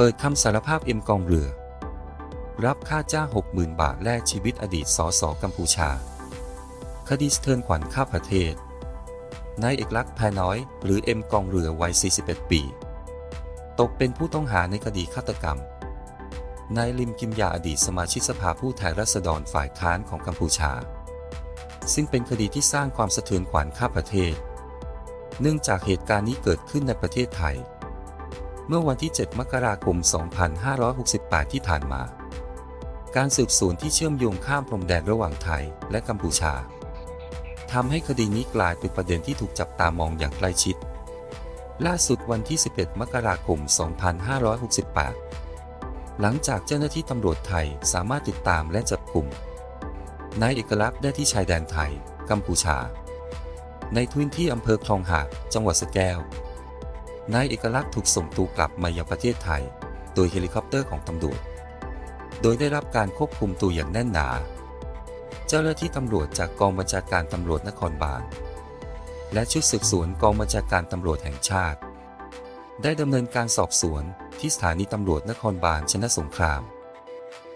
เปิดคำสารภาพเอ็มกองเรือ รับค่าจ้าง60,000 บาทแลกชีวิตอดีตสสกัมพูชา คดีสะเทือนขวัญข้าประเทศนายเอกลักษณ์แพน้อย หรือเอ็มกองเรือวัย 41 ปี ตกเป็นผู้ต้องหาในคดีฆาตกรรมนายลิมกิมยาอดีตสมาชิกสภาผู้แทนราษฎรฝ่ายค้านของกัมพูชา ซึ่งเป็นคดีที่สร้างความสะเทือนขวัญข้าประเทศ เนื่องจากเหตุการณ์นี้เกิดขึ้นในประเทศไทย เมื่อวันที่ 7 มกราคม 2568 ที่ผ่านมา การสืบสวนที่เชื่อมโยงข้ามพรมแดนระหว่างไทยและกัมพูชาทำให้คดีนี้กลายเป็นประเด็นที่ถูกจับตามองอย่างใกล้ชิด ล่าสุดวันที่ 11 มกราคม 2568 หลังจากเจ้าหน้าที่ตำรวจไทยสามารถติดตามและจับกลุ่มนายเอกลักษณ์ได้ที่ชายแดนไทย กัมพูชา ในพื้นที่อำเภอคลองหาดจังหวัดสแก้ว นายเอกลักษณ์ถูกส่งตัวกลับมายังประเทศไทย โดยเฮลิคอปเตอร์ของตำรวจ โดยได้รับการควบคุมตัวอย่างแน่นหนา เจ้าหน้าที่ตำรวจจากกองบัญชาการตำรวจนครบาล และชุดสืบสวนกองบัญชาการตำรวจแห่งชาติ ได้ดำเนินการสอบสวนที่สถานีตำรวจนครบาลชนะสงคราม